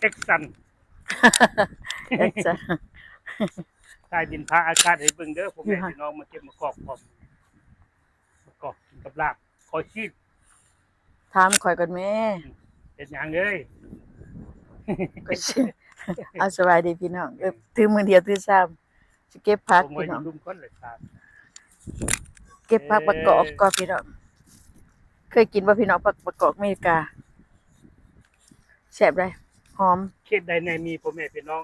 เอ็กซันเอ็กซ์ใต้ดินพาอากาศให้เบิ่งเด้อผมอยู่แม่ค่ะพี่น้องมาเก็บมากอกพร้อมมากอกกินกับลาบคอยชีพถามข่อยก่อนแม่เป็นหยังเอ้ยก็ชื่อเอาสบายดีพี่น้องเออถือมือเดียวถือซ้ำสิเก็บผักผมไว้พี่อน้อยู่งดุมก้อนเลยครับเก็บผักประกอบก่อนพี่น้องเคยกินบ่พี่น้องผักประกอบอเมริกาแซ่บได้ หอมเขตใดในมีผมแม่พี่น้อง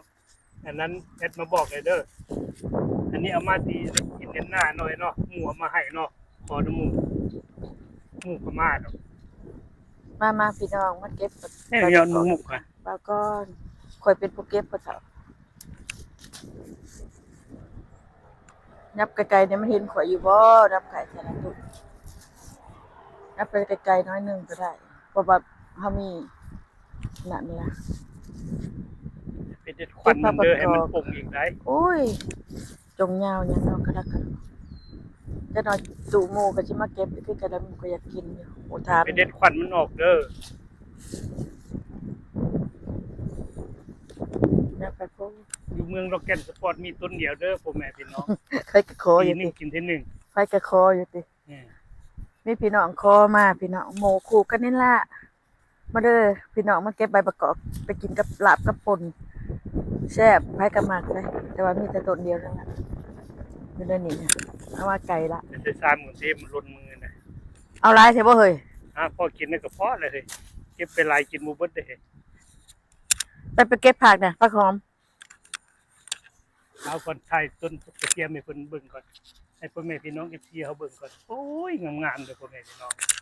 อันนั้นแอดมาบอกเลยเด้ออันนี้เอามาตีกินเน้นหน้าหน่อยเนาะหมูเอามาให้เนาะขอน้ำหมูหมูพม่าเนาะมามาพี่น้องมาเก็บผักให้เดี๋ยวหมูหมุกอะแล้วก็ข่อยเป็นผู้เก็บผักเถานับไกลๆเนี่ยมันเห็นข่อยอยู่บ่นับไกลขนาดนั้นนับไปไกลๆน้อยหนึงก็ได้เพราะว่าเฮามี นั่นล่ะเป็นเด็ดควันมันเด้อให้มันปรุงอีกได้โอ้ย จงยาวเนี่ยเนาะก็แล้วกันจะนอนตู่หมูก็สิมาเก็บไปคือกันแล้วมันก็อยากกินอยู่โอ้ถามเป็นเด็ดควันมันออกเด้อนะไปพวกอยู่เมืองโลแกนสปอร์ตมีต้นเดียวเด้อผมแม่พี่น้องใครก็ขออปียู่หนึติงกินที่หนึ่งใครก็ขออยู่ติเนี่ยมีพี่น้องขอมาพี่น้องหมูคู่กันนี่ล่ะ มาเด้อพี่น้องมาเก็บใบประกอบไปกินกับลาบกับป่นแซ่บไผก็มากเลยแต่ว่ามีแต่ต้นเดียวนั่นแหละอยู่ในนี้นะเอาว่าไก่ละเป็นได้สามหมื่นเทมมันลนมือนะเอาหลายใช่บ่เฮ้ยอะพอกินได้ก็พอเลยเฮ้ยเก็บไปหลายกินหมูเบิดเด้อไปไปเก็บผักน่ะผักหอมเอาก่อนถ่ายต้นกระเทียมให้เพิ่นเบิ่งก่อนให้พ่อแม่พี่น้อง FC เขาเบิ่งก่อนโอ้ยงามๆเด้อพ่อแม่พี่น้องต้นกระ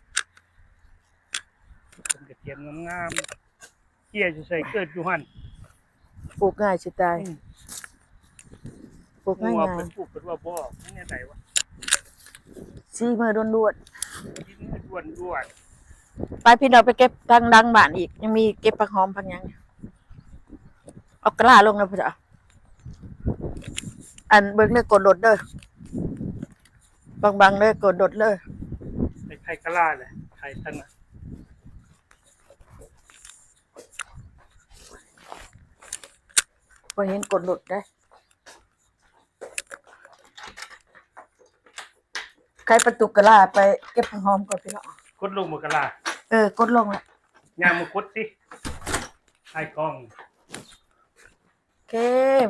เทียมงามๆเกี้ยจะใส่เกิดอยู่หั่นปลูกง่ายสิตายอืมปลูกง่ายว่าง่ายเพิ่นปลูกเพิ่นว่าบ่นี่แน่ใดวะซีมือด้วนกินด้วนด้วนๆไปพี่น้องไปเก็บทางดังบ้านอีก ยังมีเก็บผักหอมผักหยังเอากระลาลงนะพ่อจ้ะอันเบิ่งเด้อกดโดดเด้อบางๆเด้อกดโดดเด้อไอ้ไข่กะลาเลยไข่ตั้งน่ะ บ่เห็นกดโดดได้ใครประตูกระลาไปเก็บผักหอมก่อนพี่น้องกดลงบ่กะลาเออกดลงละย่างมากดสิไอ้กล้องโอเค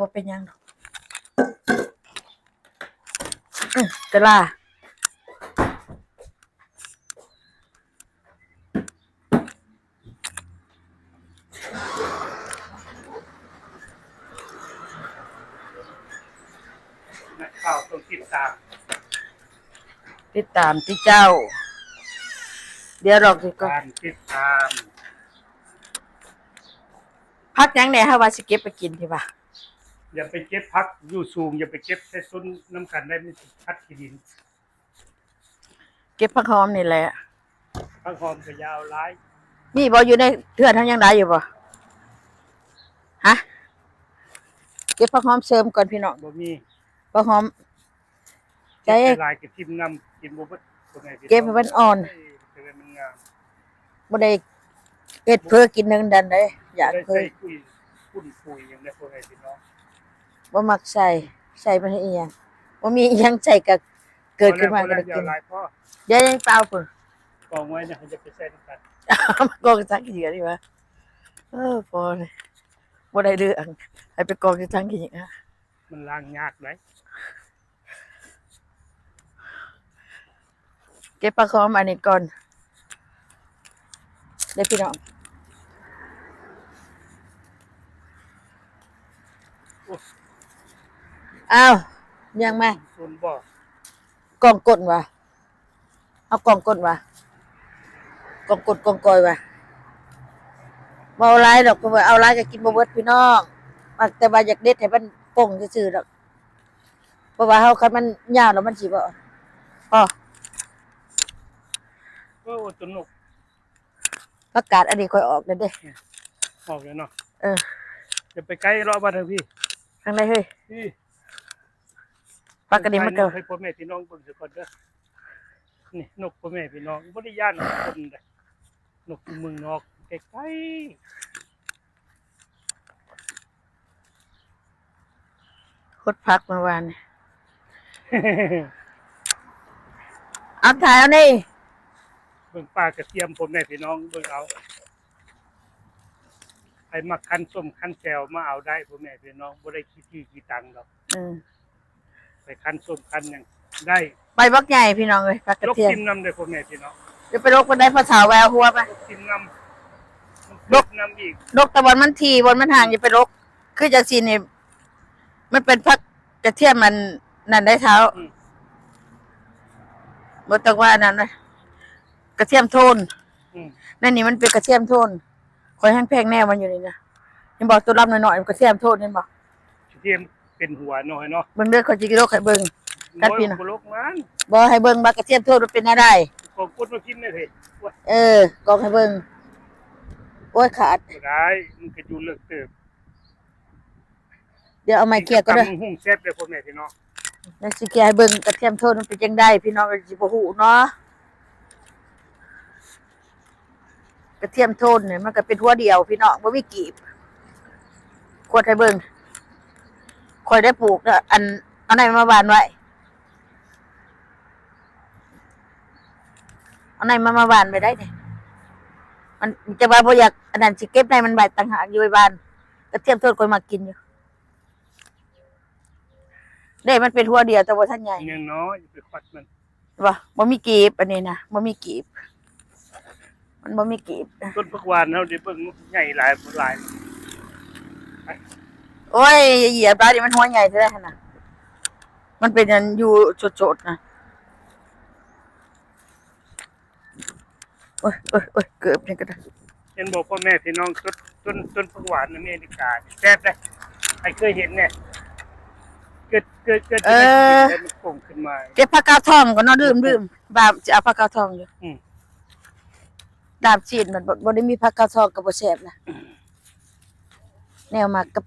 บ่เป็นหยังดอกอื้อกระลา นักข่าว ต้องติดตาม ติดตามที่เจ้า เดี๋ยวรอกสิก่อนการติดตามพักหยังแหน่ฮะว่าสิเก็บไปกินที่ว่าอย่าไปเก็บพักอยู่สูงอย่าไปเก็บใส่ต้นน้ำกันได้ไม่สิพัดขี้ดินเก็บผักหอมนี่แหละพักหอมก็ยาวหลายมีบ่อยู่ในเทือนทั้งยังได้อยู่บ่ฮะเก็บผักหอมเสริมก่อนพี่น้องบ่มีผักหอม ใจเก็บไปหลายก็ทิ่มน้ำกินบ่เบิดตัวไหนพี่เก็บให้มันอ่อนเยเก็บให้มันงามบ่ได้เฮ็ดเพื่อกินนึงดันได้อยากได้เพื่อใส่ปุ๋ยปุ่นปุ๋ยอย่างนี้พวกไอ้พี่น้องบ่มักใส่ใส่มันให้อีหยังบ่มีอีหยังใส่ก็เกิดขึ้นมาก็ได้พอแล้วกินพอแล้วเดี๋ยวหลายพ่อเดี๋ยวยังเปล่าพุ่น กองไว้เนี่ยเขาจะไปใส่น้ำกันมากองสังขี้ดีวะเออพอเลยบ่ได้เรื่องให้ไปกองสังขี้อะมันล้างยากไหม เก็บผักหอมอันนี้ก่อนเดี๋ยวพี่น้องอ้าวยังมาส่วนบ่อกล่องกดวะเอากล่องกดวะกล่องกดกล่องกอยวะบ่เอาหลายดอกก็ว่าเอาหลายก็กินบ่เบิดพี่น้องมักแต่ว่าอยากเด็ดให้มันป่งซื่อๆดอกเพราะว่าเฮาคันมันยาวแล้วมันสิบ่พอ ออจนหนกประกาศอันนี้ค่อยออกเด้อเด้ออกเล้วเนาะเออเดี๋ยวไปใกล้รอบบ้านเถอพี่ทางไหนเฮ้ยพี่ปากกระดิ่งมาเกิดให้พ่อแม่พี่น้องบนสุขอนเด้อนี่นกพ่อแม่พี่น้องบริยานคนเลยนกเมืองนอกใกล้คดพักเมื่อวานอัพถ่ายเอานี่ เบิ่งปลากระเทียมผมแม่พี่น้องเบิ่งเอาใครมาคั้นส้มคั้นแจวมาเอาได้ผมแม่พี่น้องบ่ได้คิดที่กี่ตังค์ดอกอืมไปคั้นส้มคั้นหยังได้ใบบักใหญ่พี่น้องเลยพักกระลกเทียมกินน้ำเลยผมแม่พี่น้องเดี๋ยวไปลกมันได้ภาษาแววหัวไปลกกินน้ำมันลลกกน้ำอีกลกตะวันมันทีบนมันห่างอย่าไปลกคือจากซีนี่มันเป็นพักกระเทียมมันนั่นได้เท้าอืมบ่ต้องว่านั่นนะ กระเทียมโทนอืม นั่นนี่มันเป็นกระเทียมโทนคอยแห้งแพงแน่มันอยู่นี่นะเห็นบอกตัวรับหน่อยๆกระเทียมโทนเห็นบอกกระเทียมเป็นหัวหน่อยเนาะเบิ่งเด้อเขาจิกิโลให้เบิ่ง กัดพี่น่ะ โอ้ยบ่ลกมันบ่ให้เบิ่งว่ากระเทียมโทนมันเป็นอะไรของกุดมากินได้เถอะว่าเออกองให้เบิ่งโอ้ยขาดบ่ได้มันก็อยู่เลิกเติบเดี๋ยวเอาไม้เกลี่ยก็เด้อ ตำหุ่งแซ่บเลยพ่อแม่พี่น้อง แล้วสิเกลี่ยให้เบิ่งกระเทียมโทนมันเป็นจังไดพี่น้องก็สิบ่ฮู้เนาะ กระเทียมโทนเนี่ยมันก็เป็นหัวเดียวพี่น้องบ่มีกีบกดให้เบิ่งค่อยได้ปลูกเด้ออันเอาไหนมาบานไว้เอาไหนมามาบานไปได้เนี่ยมันจะว่าบ่อยากอันนั้นสิเก็บในมันใบต่างหากอยู่ไว้บ้านกระเทียมโทนค่อยมากินอยู่เด้มันเป็นหัวเดียวแต่ว่าท่านใหญ่ยังน้อยไปควัดมันว่าบ่มีกีบอันนี้นะบ่มีกีบ มันบ่มีกีบต้นพักหวานเฮาได้เบิ่งใหญ่หลายหลายโอ้ยเหยียบได้ดิมันหัวใหญ่เท่าไหร่นะมันเป็นอันอยู่สดๆนะโอ้ยโอ้ยโอ้ยเกือบนี่ก็ได้เห็นบอกพ่อแม่พี่น้องต้นต้นต้นพักหวานอเมริกานี่แซ่บได้ใครเคยเห็นเนี่ยเกิดเกิดเกิดจะได้กินแล้วมันโป่งขึ้นมาเก็บผักกาดทองก่อนเนาะดื่มดื่มบาปจะเอาผักกาดทองอยู่อืม ดาบจีนมันบ่บ่ได้มีผักกาดทองกับบ่แซ่บนะแนวมากับ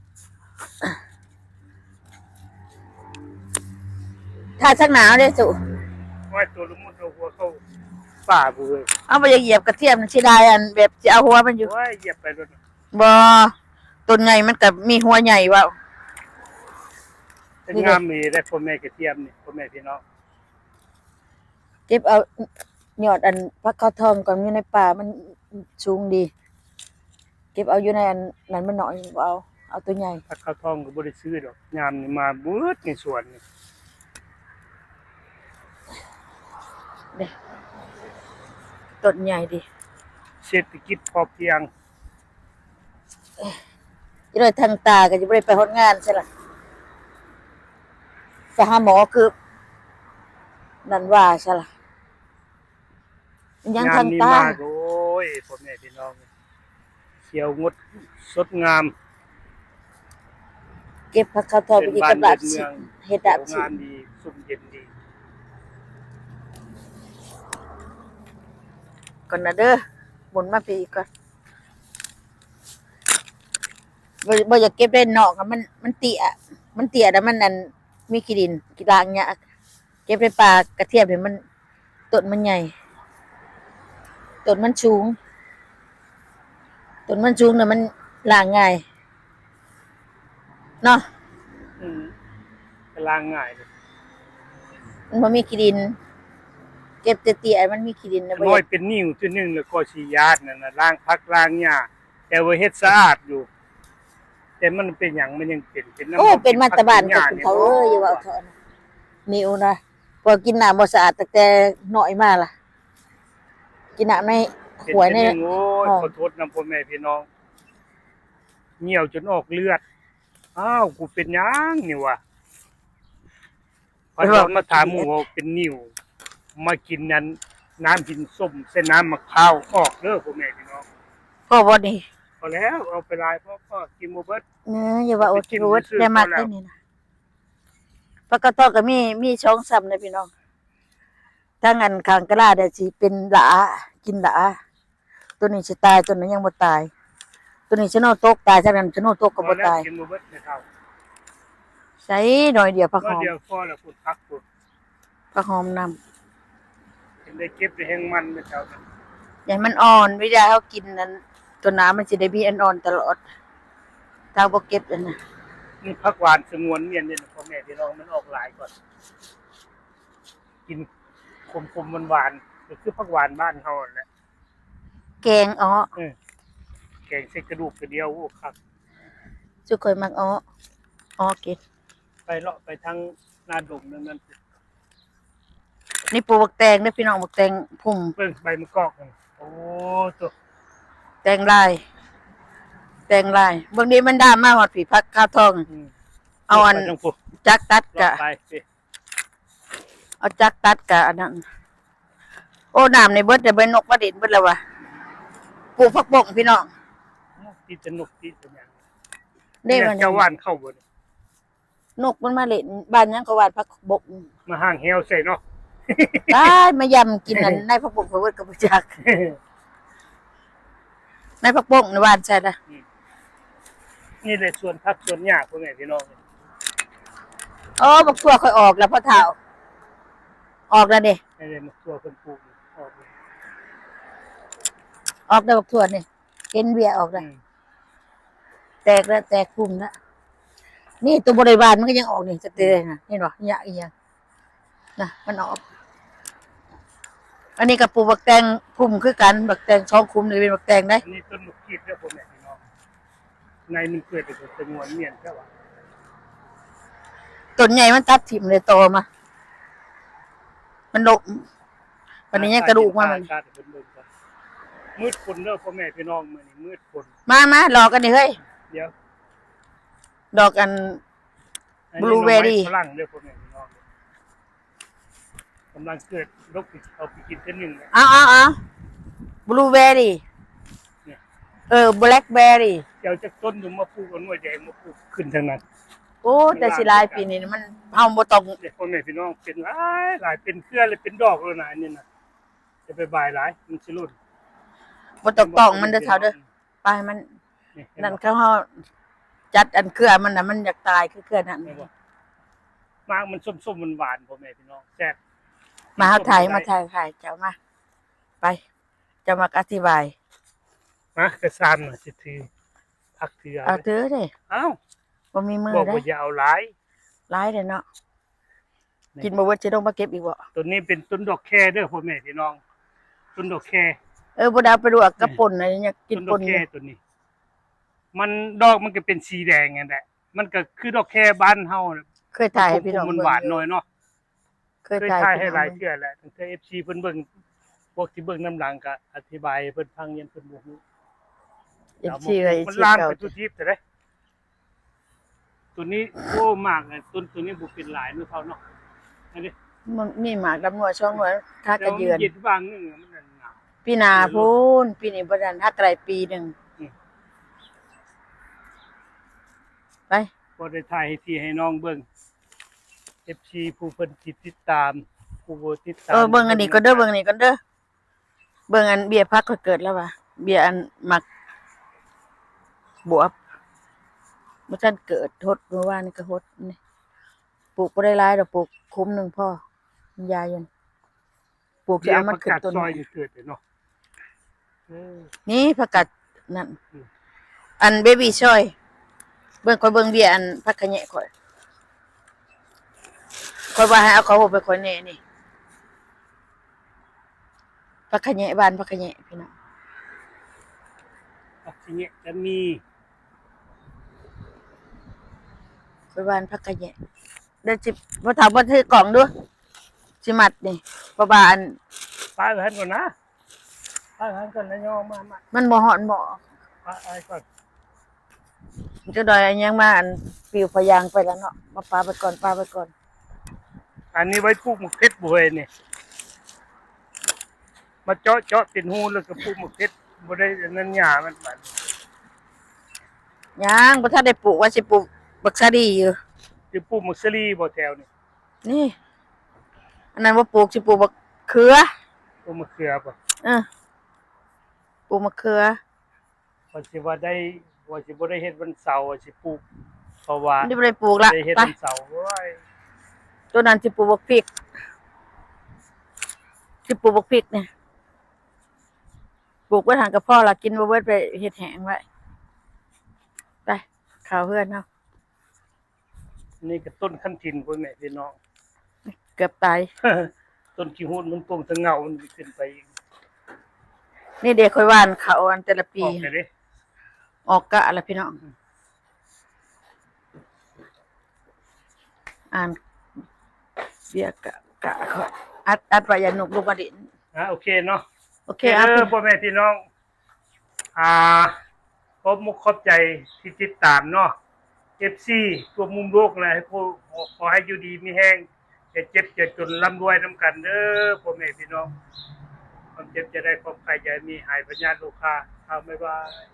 ถ้าชักหนาวเด้สุว่าตัวละมุดเอาหัวเข้าป่าบุ้ยเอาไปเหยียบกระเทียมสิได้อันแบบจะเอาหัวมันอยู่ว่าเหยียบไปรถบ่ต้นใหญ่มันก็มีหัวใหญ่ว่าเป็นงามมีได้พ่อแม่กระเทียมนี่พ่อแม่พี่น้องเก็บเอา ยอดอันผักกาดทองก่อนอยู่ในป่ามันสูงดี เก็บเอาอยู่ในอันนั้นมันน้อยบ่เอา เอาตัวใหญ่ถ้าข้าวทองก็บ่ได้ซื้อดอกยามนี่มาเบิดในสวนนี่เด้ต้นใหญ่ดีเศรษฐกิจพอเพียงจะได้ทางตาก็จะบ่ได้ไปฮอดงานใช่ล่ะไปหาหมอคือ นั่นว่าใช่ล่ะ ยังงาทานงนี้ตามาก็โอ้ยพ่อแม่พี่น้องเขียวงดสดงาม เก็บผักกาดทองไปเป็นอีกบ้ากันบดาบเมืสิองเฮ็ดดาบสิงานดีสุ่มเย็นดี ก่อนนะเด้อหมุนมาพี่ก่อนบ่บ่อยากเก็บได้นอกอะมันมันเตี้ยมันเตี้ยแล้วมันนั่นมีขี้ดินกีฬางยากเก็บในป่ากระเทียมเนี่ยมันต้นมันใหญ่ ต้นมันสูงต้นมันสูงเนี่ยมันล้างง่ายเนาะอืมกำลังง่ายเลยมันบ่มีขี้ดิน เก็บเตี้ยๆมันมีขี้ดินนะบ่น้ออยยากเป็นนิ้วตัวหนึงแล้วก็สิญาตินั่นน่ะล้างพักล้างหญ้าแต่ว่าเฮ็ดสะอาดอยู่ แต่มันเป็นหยังมันยังเป็นเป็นำโอ้เป็นมาแตาบ้านหก็ญ้าเป็นนี่เขาเอ้ยอย่าว่าเอาเถอะนะนิวนะพอกินน้ำบ่สะอาดตั้งแต่น้อยมาล่ะ กินน้ำในเป็นหวยในแต่หงโอ้ยอ๋อขอโทษนำพ่อแม่พี่น้องเหี่ยวจนออกเลือด อ้าวกูเป็นหยังนี่วะพอเรามาถามหมู่ว่าเป็นนิ่ว มากินนั้นน้ำกินส้มเส้นน้ำมะพร้าวออกเด้อพ่อแม่พี่น้องพ่อบ่นี่พอแล้วเอาไปลายพ่อพ่อกินบ่เบิดเนื้ออย่าว่าอดไปกินรู้ซื่อๆได้มากพอแล้วได้นี่นะปกติก็มีมีช่องซ้ำนะพี่น้อง ถ้างั้นข้างกะลาได้สิเป็นหลากินหลาตัวนี้สิตายตัวนั้นยังบ่ตาย ตัวนี้ชะโนตกตายฉะนั้นชะโนตกก็พอบ่แล้วตายกินบ่เบิดไม่เท่าใส่หน่อยเดียวผักหก็อมเดียวพอแล้วพูดพักพูดผักหอมนำเห็นได้เก็บได้แห้งมันไม่เท่านั้นอย่างมันอ่อนเวลาเขากินนั้นตัวน้ำมันจะได้มีอันอ่อนตลอดถ้าบ่เก็บอันน่ะนี่ผักหวานสงวนเมียนเนี่ยพ่อแม่พี่น้องมันออกหลายก่อน กิน คมๆหวานๆก็คือผักหวานบ้านเฮานั่นแหละแกงอ๋อเออแกงใส่กระดูกกระเดียวโอ้ครับ สุเคยมักอ๋ออ๋อกินไปเลาะไปทางนาดงนั่นนั่นนี่ปลูกบักแตงเด้อพี่น้องบักแตงพุ่มเบิ่งใบมะกอกนั่นโอ้ตัวแตงลาย แตงลายเบางทีมันดามาหอดผีพักข้าวทอง อืมเอาอัน ไปทางพวกจักตัดเลาะกะ ไปสิ เอาจักตัดกะอันนั้นโอ้น้ำในเบิดแต่เบิดนกมาดินเบิดแล้ววะปลูกผักบงพี่น้องตีสนุกตีสนยังได้มันเจ้าว่านเข้าบ่เนี่ยนกมันมาเล่นบ้านยังก็หวานผักบกมาห่างแฮวใส่เนาะตายมายำกินอันในผักบงเบิดกับจักในผักบงในหวานใช่ละนี่เลยส่วนพักส่วนหญ้าพ่อแม่พี่น้องโอ้บักทั่วค่อยออกแล้วพ่อเฒ่า ออกแล้วเด้นี่เลยมาตัวเพิ่นปลูกออกเลยออกได้วบักทั่วนี่เห็นเบียร์ออกแล้วอืมแตกแล้วแตกกลุ่มแล้วนี่ตัวบริบาลมันก็ยังออกนี่จะเตะนะเห็นบ่ยะอีหยังนะมันออก อันนี้กับปลูกบักแตงคุมคือกันบักแตงช่องคุมนี่เป็นบักแตงได้ อันนี้ต้นมะกรีดเด้อพ่อแม่พี่น้องในมันเกิดเป็นสงวนเมียนใช่ป่ะต้นใหญ่มันตัดถิ่มเลยโตมา มันดกวันนี้ยังกระดูกมามันอากาศเพิ่นเบิ่งก่อนมืดฝนเด้อพ่อแม่พี่น้องมื้อนี้มืดฝนมามาหลอกกันดิเฮ้ยเดี๋ยวดอกกันอันนี้ Blueberry หน่อไม้ฝรั่งเด้อพ่อแม่พี่น้องกำลังเกิดลกเอาไปกินเท่านึงเนี่ยเอาเอาเอาบลูเบอร์รี่เนี่ยเออแบล็คเบอร์รี่เดี๋ยวจะต้นอยู่มาปลูกเอาหน่วยใหญ่มาปลูกขึ้นทางนั้น โอ้แต่สิหลายปีนี้มันเฮาบ่ต้องเด็กพ่อแม่พี่น้องเป็นหลายหลายเป็นเครือเลยเป็นดอกเลยนะอันนี่นะจะไปบายหลายมันสิรุ่นบ่ต้องต้องมันเด้อเท่าเด้อไปมันนี่เห็นั่นบ่เขาเฮาจัดอันเครือมันน่ะมันอยากตายคือเครือนั้นเห็นบ่มากมันส้มๆมันหวานๆพ่อแม่พี่น้องแซ่บมาเฮาถ่ายมาถ่ายถ่ายเจ้ามา ไปจะมาอธิบายมากระซานน่ะสิถือพักถือเอาเอาเด้อเด้เอ้า บ่มีมือบอกเด้ว่าอย่าเอาหลายหลายเด้อเนาะนี่ กินบ่เบิดสิต้องมาเก็บอีกบ่ตัวนี้เป็นต้นดอกแค่เด้อพ่อแม่พี่น้อง ต้นดอกแค่เออบ่ได้เอาไปลวกกับป่นอะไรเนี่ยกินต้นดป่อนกแค่ตัวนี้ มันดอกมันก็เป็นสีแดงไงแหละมันก็คือดอกแค่บ้านเฮาน่ะเคยถ่ายให้พี่น้องมันเบิ่งหวานหน่อยเนาะ เคยเคยถ่ายถ่ายให้พี่หน้ลาอยงเทื่อแหละตั้งแต่ FC เพิ่นเบิ่งพวกที่เบิ่งน้ำหลังก็อธิบายให้เพิ่นฟังเย็นเพิ่นบ่ฮู้เอฟซีไว้มันชื่อลามเก่าไปทุกทิศแต่เด้ ตัวนี้โอ้มากเลยต้นตัวนี้บ่เป็นหลายเนาะเขาเนาะอันนี้มันมีหมากดำหัวช่องหัวถ้ากแต่ระว่าเยือนมันเย็นบางนึงอะมันนั่นหนาว ปีหนาพูนปีนี้บ่ทันถ้าไกลปีหนึงอืม ไปบ่ได้ถ่ายให้พี่ให้น้องเบิ่ง FC ผู้เพิ่นติดติดตาม ผู้บ่ติดตามเออเบิ่งอันนี้ก็เด้อเบิ่งอันนี้ก็เด้อเบิ่งอันเบียร์พักก็เกิดแล้วว่ะเบียร์อันหมักบวบ บ่ทันเกิดทดเมื่อวานนี่ก็ทดนี่ปลูกบ่ได้หลายดอกปลูกคุ้มหนึงพ่อมันยายันปลูกจะเดี๋ยวเอามันประขึ้นกาศต้นซอยจะเกิดเลยเนาะเออนี่ผักกาดนั่นอืมอันเบบี้ชอย เบิ่งข่อยเบิ่งเบียร์อันผักขะแหนะข่อยข่อยว่าให้เอาเขาไปข่อยแหน่นี่ผักขะแหนะบ้านผักขะแหนะพี่น้องอะทีนี้จะมี ข่อยบ้านผักขะแหนะเดี๋ยวสิบ่ถามบ่ถือกล่องดูสิมัดนี่บ่บาอันป้ายไว้ให้ก่อนนะป้ายไว้ให้ก่อนนะโยมมามามันบ่ฮ้อนบ่ป้ายไว้ก่อนมันจะดอยอันยังมาอันปิวพยางไปแล้วเนาะมาปาไปก่อนปาไปก่อน อันนี้ไว้ปลูกหมกเพชรบุเรนี่มาเจาะเจาะเป็นหูแล้วก็ปลูกหมกเพชรบ่ได้อันนั้นหญ้ามันมันยังบ่ทันได้ปลูกว่าสิปลูก บักซาดีอยู่สิปลูกหมกสลีบ่แถวนี่นี่อันนั้นว่าปลูกสิปลูกบักเขือปลูกมะเขือบ่เออปลูกมะเขือว่าสิว่าได้ว่าสิบ่ได้เฮ็ดวันเสาร์ว่าสิปลูกเพราะว่านี่บ่ได้ปลูกละได้เฮ็ดไปวันเสาร์โอ้ยตัวนั้นสิปลูกบักพริกสิปลูกบักพริกเนี่ยปลูกไว้ทางกับพ่อละกินบ่เบิดไปเฮ็ดแห้งไว้ไปข้าวเพื่อนเนาะ นี่ก็ต้นขั้นทินพ่อแม่พี่น้อง เกือบตาย ต้นขี้หูดมันโป่งตะเหงามันขึ้นไปอีกนี่เด็กค่อยว่านเขาอันแต่ละปี ออกไปเด้ออกกะละพี่น้อง อ่านเบียกะกะเขาอัดอัดไว้อย่าหนุกลูกบดินอะโอเคเนาะโอเคเออะอพ่อแม่พี่น้อง อ่าขอบมุกขอบใจที่ติดตามเนาะ FC ตัวมุมโลกเลยให้ผู้ขอให้อยู่ดีมีแห้งจะเจ็บจะจนร่ำรวยน้ำกันเด้อพ่อแม่พี่น้องความเจ็บจะได้ความใครจะมีหายพญญาลูกค้าเอาไม่บาย